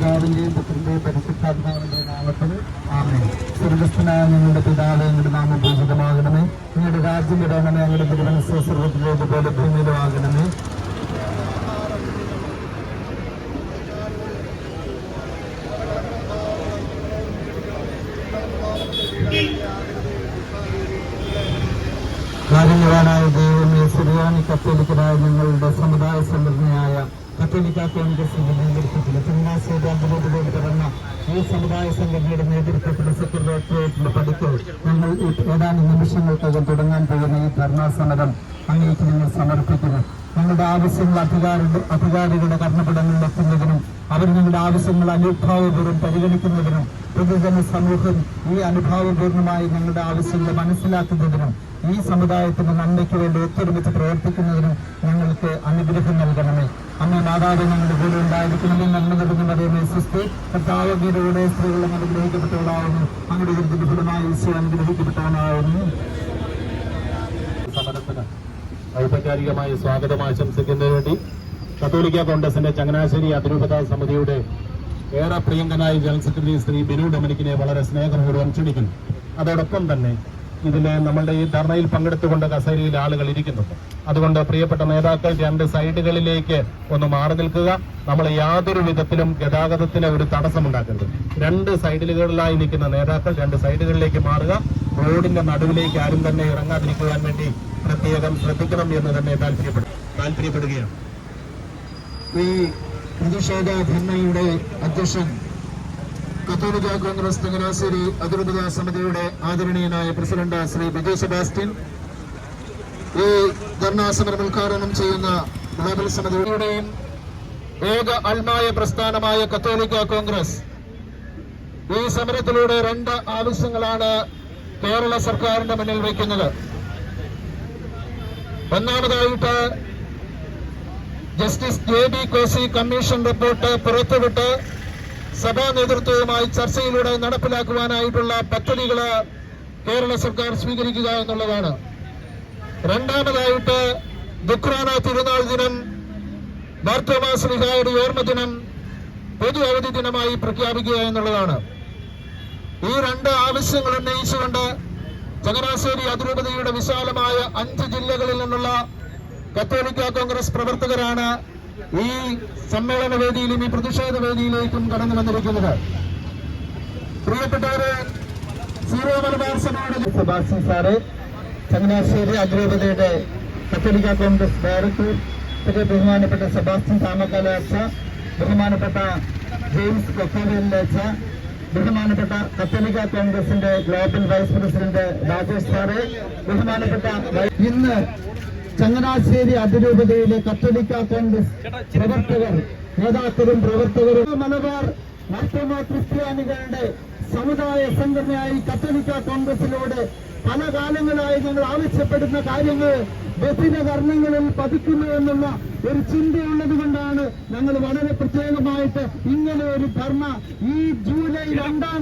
പിതാവിന്റെയും പുത്രന്റെയും പരിശുദ്ധാത്മാവിന്റെയും നാമത്തിൽ ആമേ സ്വർഗസ്ഥനായ നിങ്ങളുടെ പിതാവ് ഞങ്ങളുടെ നാമം പൂജിതമാകണമേ. നിങ്ങളുടെ രാജ്യം ഇടണമേ ഞങ്ങളുടെ തിരുവനന്തപുരം സ്വർഗത്തിലേക്ക് പോലെ ഭൂമിയിലും ആകണമേ ദൈവമേ സുറിയാനി കത്തോലിക്കനായ ഞങ്ങളുടെ സമുദായ സംഘടനയായ കത്തോലിക്ക കോൺഗ്രസിന്റെ നേതൃത്വത്തിൽ ചങ്ങനാശ്ശേരി അമ്പലത്തിലേക്ക് കടന്ന ഈ സമുദായ സംഘടനയുടെ നേതൃത്വത്തിൽ സെക്രട്ടേറിയറ്റിന്റെ പടിക്ക് ഞങ്ങൾ ഏതാനും നിമിഷങ്ങൾക്കകം തുടങ്ങാൻ പോകുന്ന ഈ ധർണാസമരം അങ്ങേക്ക് ഞങ്ങൾ സമർപ്പിക്കുന്നു ഞങ്ങളുടെ ആവശ്യങ്ങൾ അധികാരികളുടെ അധികാരികളുടെ കർണപടങ്ങളിൽ എത്തുന്നതിനും അവർ ഞങ്ങളുടെ ആവശ്യങ്ങൾ അനുഭാവപൂർവം പരിഗണിക്കുന്നതിനും പൊതുജന സമൂഹം ഈ അനുഭാവപൂർണമായി ഞങ്ങളുടെ ആവശ്യങ്ങൾ മനസ്സിലാക്കുന്നതിനും ഈ സമുദായത്തിന്റെ നന്മയ്ക്ക് വേണ്ടി ഒത്തൊരുമിച്ച് പ്രവർത്തിക്കുന്നതിനും ഞങ്ങൾക്ക് അനുഗ്രഹം നൽകണമേ. അമ്മ മാതാവ് കൂടെ ഉണ്ടായിരിക്കണമേ നന്മ നൽകുന്ന പറയുന്ന സിസ്റ്റി കർത്താവഗീതയുടെ സ്ത്രീകളും അനുഗ്രഹിക്കപ്പെട്ടവളാവുന്നു. അങ്ങയുടെ ഇതിന്റെ ഫലമായി ഈശോ അനുഗ്രഹിക്കപ്പെട്ടവനാവുന്നു. ഔപചാരികമായി സ്വാഗതം ആശംസിക്കുന്നതിന് വേണ്ടി കത്തോലിക്ക കോൺഗ്രസിന്റെ ചങ്ങനാശ്ശേരി അതിരൂപത സമിതിയുടെ ഏറെ പ്രിയങ്കനായ ജനറൽ സെക്രട്ടറി ശ്രീ ബിനു ഡൊമിനിക്കിനെ വളരെ സ്നേഹപൂർവം ക്ഷണിക്കുന്നു അതോടൊപ്പം തന്നെ ഇതിലെ നമ്മളുടെ ഈ ധർണയിൽ പങ്കെടുത്തുകൊണ്ട് കസേരയിൽ ആളുകൾ ഇരിക്കുന്നുണ്ട് അതുകൊണ്ട് പ്രിയപ്പെട്ട നേതാക്കൾ രണ്ട് സൈഡുകളിലേക്ക് ഒന്ന് മാറി നിൽക്കുക. നമ്മൾ യാതൊരു വിധത്തിലും ഗതാഗതത്തിന് ഒരു തടസ്സമുണ്ടാക്കരുത്. രണ്ട് സൈഡിലുകളിലായി നിൽക്കുന്ന നേതാക്കൾ രണ്ട് സൈഡുകളിലേക്ക് മാറുക. റോഡിന്റെ നടുവിലേക്ക് ആരും തന്നെ ഇറങ്ങാതിരിക്കുവാൻ വേണ്ടി പ്രത്യേകം ശ്രദ്ധിക്കണം എന്ന് തന്നെ താല്പര്യപ്പെടും താല്പര്യപ്പെടുകയാണ് ഈ പ്രതിഷേധ ധർണയുടെ അധ്യക്ഷൻ കത്തോലിക്ക കോൺഗ്രസ് ചങ്ങനാശ്ശേരി അതിരൂപത സമിതിയുടെ ആദരണീയനായ പ്രസിഡന്റ് ശ്രീ വിജയ് സെബാസ്റ്റ്യൻ ഈ ധർണാസമരം ഉദ്ഘാടനം ചെയ്യുന്ന ഗ്ലോബൽ സമിതിയുടെയും ഏക അൽമായ പ്രസ്ഥാനമായ കത്തോലിക്ക കോൺഗ്രസ് ഈ സമരത്തിലൂടെ രണ്ട് ആവശ്യങ്ങളാണ് കേരള സർക്കാരിന്റെ മുന്നിൽ വയ്ക്കുന്നത്. ഒന്നാമതായിട്ട് justice J B Koshy commission report പുറത്തുവിട്ട് സഭാ നേതൃത്വവുമായി ചർച്ചയിലൂടെ നടപ്പിലാക്കുവാനായിട്ടുള്ള പദ്ധതികൾ കേരള സർക്കാർ സ്വീകരിക്കുക എന്നുള്ളതാണ്. രണ്ടാമതായിട്ട് ദുഃഖാന തിരുനാൾ ദിനം മാർത്തോമാശ്രീഹായുടെ ഓർമ്മ ദിനം പൊതു അവധി ദിനമായി പ്രഖ്യാപിക്കുക എന്നുള്ളതാണ്. ഈ രണ്ട് ആവശ്യങ്ങൾ ഉന്നയിച്ചുകൊണ്ട് ചങ്ങനാശ്ശേരി അതിരൂപതയുടെ വിശാലമായ അഞ്ച് ജില്ലകളിൽ നിന്നുള്ള കത്തോലിക്ക കോൺഗ്രസ് പ്രവർത്തകരാണ് ഈ സമ്മേളന വേദിയിലും ഈ പ്രതിഷേധ വേദിയിലേക്കും കടന്നു വന്നിരിക്കുന്നത്. പ്രിയപ്പെട്ടവരെ സീറോ മലബാർ സഭയുടെ സാറ് ചങ്ങനാശ്ശേരി അതിരൂപതയുടെ കത്തോലിക്ക കോൺഗ്രസ് ഡയറക്ടർ പിന്നെ ബഹുമാനപ്പെട്ട സെബാസ്റ്റ്യൻ താമക്കാല അച്ഛ ബഹുമാനപ്പെട്ട ജെയിംസ് കൊക്കാലിയലിലെ അച്ഛ ബഹുമാനപ്പെട്ട കത്തോലിക്ക കോൺഗ്രസിന്റെ global vice president Rajesh sir ബഹുമാനപ്പെട്ട ഇന്ന് ചങ്ങനാശ്ശേരി അതിരൂപതയിലെ കത്തോലിക്ക കോൺഗ്രസ് പ്രവർത്തകർ നേതാക്കളും പ്രവർത്തകരും മലബാർ മാർത്തോമ ക്രിസ്ത്യാനികളുടെ സമുദായ സംഘടനയായി കത്തോലിക്ക കോൺഗ്രസിലൂടെ പല കാലങ്ങളായി ഞങ്ങൾ ആവശ്യപ്പെടുന്ന കാര്യങ്ങൾ ബസിന കർണങ്ങളിൽ പതിക്കുന്നു എന്നുള്ള ഒരു ചിന്തയുള്ളത് കൊണ്ടാണ് ഞങ്ങൾ വളരെ പ്രത്യേകമായിട്ട് ഇങ്ങനെ ഒരു ധർണ ഈ ജൂലൈ രണ്ടാം